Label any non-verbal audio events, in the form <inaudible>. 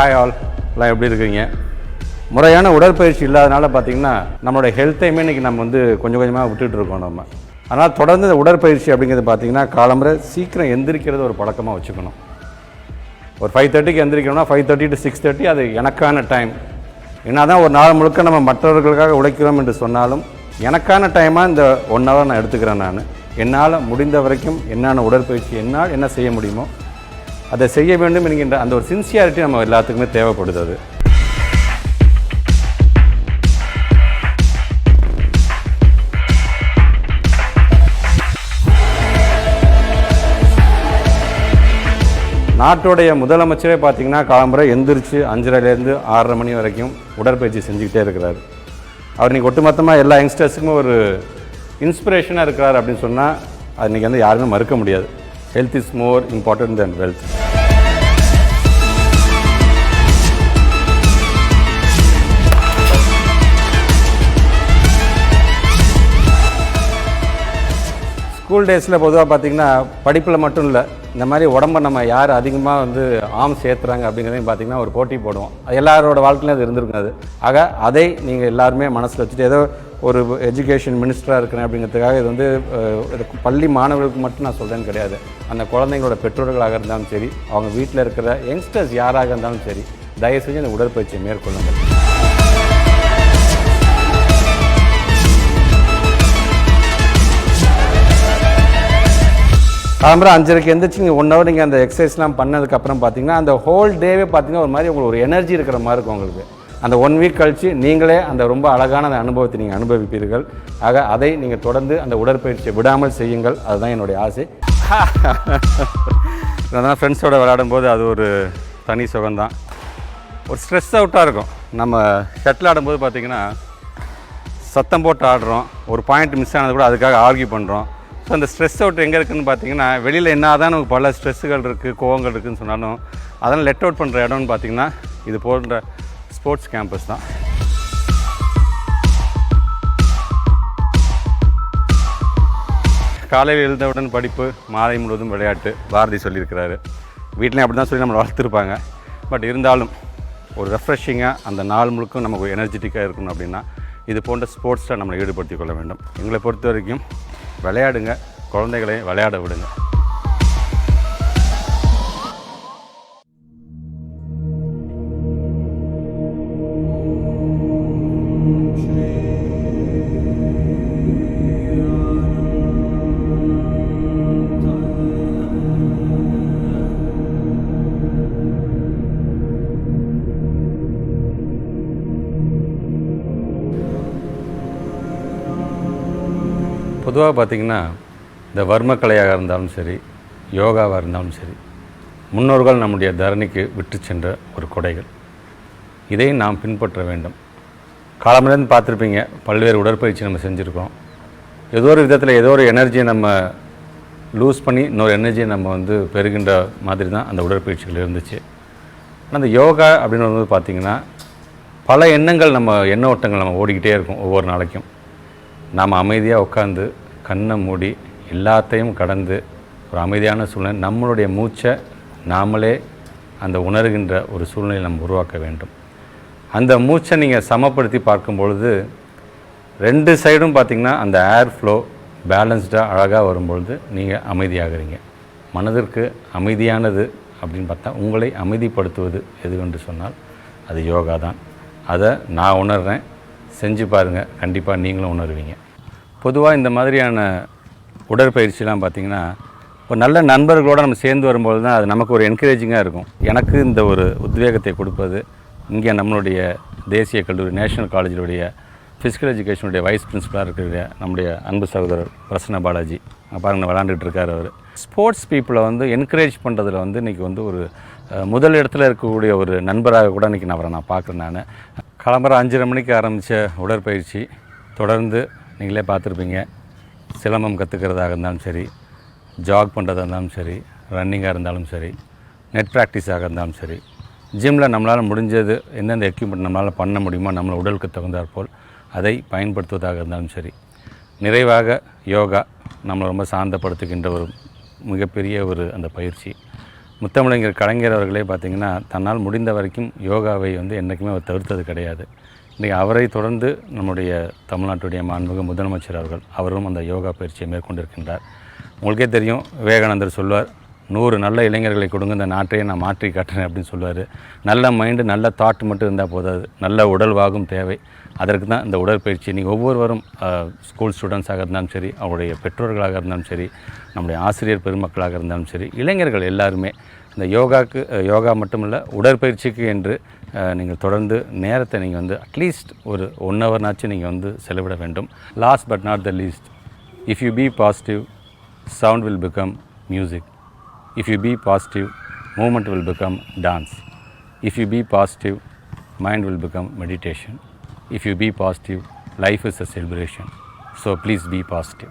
Hi all எல்லாம் எப்படி இருக்கீங்க முறையான உடற்பயிற்சி இல்லாதனால பார்த்தீங்கன்னா நம்மளோட ஹெல்த்தையுமே இன்றைக்கி நம்ம வந்து கொஞ்சம் கொஞ்சமாக விட்டுட்டு இருக்கோம் நம்ம. ஆனால் தொடர்ந்து இந்த உடற்பயிற்சி அப்படிங்கிறது பார்த்தீங்கன்னா காலம்புரை சீக்கிரம் எந்திரிக்கிறது ஒரு பழக்கமாக வச்சுக்கணும். ஒரு ஃபைவ் தேர்ட்டிக்கு எந்திரிக்கணும்னா five thirty to six thirty அது எனக்கான டைம் என்ன தான் ஒரு நாள் முழுக்க நம்ம மற்றவர்களுக்காக உழைக்கிறோம் என்று சொன்னாலும் எனக்கான டைமாக இந்த ஒன் ஹவர் நான் எடுத்துக்கிறேன் நான். என்னால் முடிந்த வரைக்கும் என்னென்ன உடற்பயிற்சி என்னால் என்ன செய்ய முடியுமோ அதை செய்ய வேண்டும் என்கின்ற அந்த ஒரு சின்சியாரிட்டி நம்ம எல்லாத்துக்குமே தேவைப்படுது அது. நாட்டுடைய முதலமைச்சரே பார்த்தீங்கன்னா காலம்புரை எந்திரிச்சு அஞ்சரைலேருந்து ஆறரை மணி வரைக்கும் உடற்பயிற்சி செஞ்சுக்கிட்டே இருக்கிறார். அவர் இன்றைக்கி ஒட்டுமொத்தமாக எல்லா யங்ஸ்டர்ஸுக்குமே ஒரு இன்ஸ்பிரேஷனாக இருக்கிறார் அப்படின்னு சொன்னால் அது இன்றைக்கி வந்து யாருமே மறுக்க முடியாது. Health is more important than wealth school டேஸில் பொதுவாக பார்த்தீங்கன்னா படிப்பில் மட்டும் இல்லை இந்த மாதிரி உடம்ப நம்ம யார் அதிகமாக வந்து ஆம் சேர்த்துறாங்க அப்படிங்கிறதையும் பார்த்தீங்கன்னா ஒரு போட்டி போடுவோம். அது எல்லாரோட வாழ்க்கையிலும் அது இருந்திருக்கும் அது. ஆக அதை நீங்கள் எல்லாருமே மனசில் வச்சுட்டு ஏதோ ஒரு எஜுகேஷன் மினிஸ்டராக இருக்கிறேன் அப்படிங்கிறதுக்காக இது வந்து இது பள்ளி மாணவர்களுக்கு மட்டும் நான் சொல்கிறேன்னு கிடையாது. அந்த குழந்தைங்களோட பெற்றோர்களாக இருந்தாலும் சரி அவங்க வீட்டில் இருக்கிற யங்ஸ்டர்ஸ் யாராக இருந்தாலும் சரி தயவு செஞ்சு அந்த உடற்பயிற்சியை மேற்கொள்ளுங்கள். அதுமாதிரி அஞ்சரைக்கு எந்திரிச்சு நீங்கள் ஒன் ஹவர் நீங்கள் அந்த எக்ஸசைஸ்லாம் பண்ணதுக்கப்புறம் பார்த்தீங்கன்னா அந்த ஹோல் டேவே பார்த்தீங்கன்னா ஒரு மாதிரி உங்களுக்கு ஒரு எனர்ஜி இருக்கிற மாதிரி இருக்கும் உங்களுக்கு. அந்த ஒன் வீக் கழித்து நீங்களே அந்த ரொம்ப அழகான அந்த அனுபவத்தை நீங்கள் அனுபவிப்பீர்கள். ஆக அதை நீங்கள் தொடர்ந்து அந்த உடற்பயிற்சியை விடாமல் செய்யுங்கள். அதுதான் என்னுடைய ஆசை. <laughs> அதனால் ஃப்ரெண்ட்ஸோடு விளையாடும் போது அது ஒரு தனி சுகம்தான். ஒரு ஸ்ட்ரெஸ் அவுட்டாக இருக்கும். நம்ம ஷட்டில் ஆடும்போது பார்த்தீங்கன்னா சத்தம் போட்டு ஆடுறோம். ஒரு பாயிண்ட் மிஸ் ஆனது கூட அதுக்காக ஆர்கியூ பண்ணுறோம் ஸோ அந்த ஸ்ட்ரெஸ் அவுட் எங்கே இருக்குதுன்னு பார்த்தீங்கன்னா வெளியில் என்ன தான் நமக்கு பல ஸ்ட்ரெஸ்ஸுகள் இருக்குது கோவங்கள் இருக்குதுன்னு சொன்னாலும் அதெல்லாம் லெட் அவுட் பண்ணுற இடம்னு பார்த்தீங்கன்னா இது போன்ற ஸ்போர்ட்ஸ் கேம்பஸ் தான். காலையில் எழுந்தவுடன் படிப்பு மாலை முழுவதும் விளையாட்டு பாரதி சொல்லியிருக்கிறாரு. வீட்லேயும் அப்படி தான் சொல்லி நம்மளை வளர்த்துருப்பாங்க. பட் இருந்தாலும் ஒரு ரெஃப்ரெஷிங்காக அந்த நாள் முழுக்கும் நமக்கு எனர்ஜெட்டிக்காக இருக்கணும் அப்படின்னா இது போன்ற ஸ்போர்ட்ஸில் நம்மளை ஈடுபடுத்திக் கொள்ள வேண்டும். எங்களை பொறுத்த வரைக்கும் விளையாடுங்க குழந்தைகளை விளையாட விடுங்க. பொதுவாக பார்த்திங்கன்னா இந்த வர்மக்கலையாக இருந்தாலும் சரி யோகாவாக இருந்தாலும் சரி முன்னோர்கள் நம்முடைய தரணிக்கு விட்டு சென்ற ஒரு கொடைகள். இதை நாம் பின்பற்ற வேண்டும். காலமிலேருந்து பார்த்துருப்பீங்க பல்வேறு உடற்பயிற்சி நம்ம செஞ்சுருக்கோம் ஏதோ ஒரு விதத்தில் ஏதோ ஒரு எனர்ஜியை நம்ம லூஸ் பண்ணி இன்னொரு எனர்ஜியை நம்ம வந்து பெறுகின்ற மாதிரி தான் அந்த உடற்பயிற்சிகள் இருந்துச்சு. ஆனால் அந்த யோகா அப்படின்னு வரும்போது பார்த்திங்கன்னா பல எண்ணங்கள் நம்ம எண்ண ஓட்டங்கள் நம்ம ஓடிக்கிட்டே இருக்கும் ஒவ்வொரு நாளைக்கும். நாம் அமைதியாக உட்காந்து கண்ணை மூடி எல்லாத்தையும் கடந்து ஒரு அமைதியான சூழ்நிலை நம்மளுடைய மூச்சை நாமளே அந்த உணர்கின்ற ஒரு சூழ்நிலை நம்ம உருவாக்க வேண்டும். அந்த மூச்சை நீங்கள் சமப்படுத்தி பார்க்கும் பொழுது ரெண்டு சைடும் பார்த்திங்கன்னா அந்த ஏர் ஃப்ளோ பேலன்ஸ்டாக அழகாக வரும்பொழுது நீங்கள் அமைதியாகிறீங்க. மனதிற்கு அமைதியானது அப்படின்னு பார்த்தா உங்களை அமைதிப்படுத்துவது எது என்று சொன்னால் அது யோகா தான். அதை நான் உணர்கிறேன் செஞ்சு பாருங்கள் கண்டிப்பாக நீங்களும் உணர்வீங்க. பொதுவாக இந்த மாதிரியான உடற்பயிற்சிலாம் பார்த்திங்கன்னா ஒரு நல்ல நண்பர்களோடு நம்ம சேர்ந்து வரும்போது தான் அது நமக்கு ஒரு என்கரேஜிங்காக இருக்கும். எனக்கு இந்த ஒரு உத்வேகத்தை கொடுப்பது இங்கே நம்மளுடைய தேசிய கல்லூரி நேஷனல் காலேஜினுடைய ஃபிசிக்கல் எஜுகேஷனுடைய வைஸ் பிரின்சிபலாக இருக்கிற நம்முடைய அன்பு சகோதரர் பிரசன்ன பாலாஜி. அங்க பாருங்க விளாண்டுட்டு இருக்கார் அவர். ஸ்போர்ட்ஸ் பீப்புளை வந்து என்கரேஜ் பண்ணுறதுல வந்து இன்றைக்கி வந்து ஒரு முதல் இடத்துல இருக்கக்கூடிய ஒரு நண்பராக கூட இன்றைக்கி நான் அவரை நான் பார்க்குறேன் நான். கிளம்புற அஞ்சரை மணிக்கு ஆரம்பித்த உடற்பயிற்சி தொடர்ந்து நீங்களே பார்த்துருப்பீங்க. சிலம்பம் கற்றுக்கிறதாக இருந்தாலும் சரி ஜாக் பண்ணுறதா இருந்தாலும் சரி ரன்னிங்காக இருந்தாலும் சரி நெட் ப்ராக்டிஸாக இருந்தாலும் சரி ஜிம்மில் நம்மளால் முடிஞ்சது எந்தெந்த எக்யூப்மெண்ட் நம்மளால் பண்ண முடியுமோ நம்மளை உடலுக்கு தகுந்தாற்போல் அதை பயன்படுத்துவதாக இருந்தாலும் சரி நிறைவாக யோகா நம்மளை ரொம்ப சாந்தப்படுத்துகின்ற ஒரு மிகப்பெரிய ஒரு அந்த பயிற்சி. முத்தமிழங்கர் கலைஞர் அவர்களே பார்த்திங்கன்னா தன்னால் முடிந்த வரைக்கும் யோகாவை வந்து என்றைக்குமே அவர் தவிர்த்தது கிடையாது. இன்றைக்கி அவரை தொடர்ந்து நம்முடைய தமிழ்நாட்டுடைய மாண்புமிகு முதலமைச்சர் அவர்கள் அவரும் அந்த யோகா பயிற்சியை மேற்கொண்டிருக்கின்றார். உங்களுக்கே தெரியும் விவேகானந்தர் சொல்வார் நூறு நல்ல இளைஞர்களை கொடுங்க இந்த நாட்டையே நான் மாற்றி காட்டுறேன் அப்படின்னு சொல்லுவார் நல்ல மைண்டு நல்ல தாட் மட்டும் இருந்தால் போதாது. நல்ல உடல்வாகும் தேவை. அதற்கு தான் இந்த உடற்பயிற்சி நீங்கள் ஒவ்வொருவரும் ஸ்கூல் ஸ்டூடெண்ட்ஸாக இருந்தாலும் சரி அவருடைய பெற்றோர்களாக இருந்தாலும் சரி நம்முடைய ஆசிரியர் பெருமக்களாக இருந்தாலும் சரி இளைஞர்கள் எல்லாருமே இந்த யோகாக்கு யோகா மட்டும் இல்லை உடற்பயிற்சிக்கு என்று நீங்கள் தொடர்ந்து நேரத்தை நீங்கள் வந்து அட்லீஸ்ட் ஒரு ஒன் ஹவர்னாச்சும் நீங்கள் வந்து செலவிட வேண்டும் last but not the least if you be positive sound will become music if you be positive moment will become dance if you be positive mind will become meditation if you be positive life is a celebration so please be positive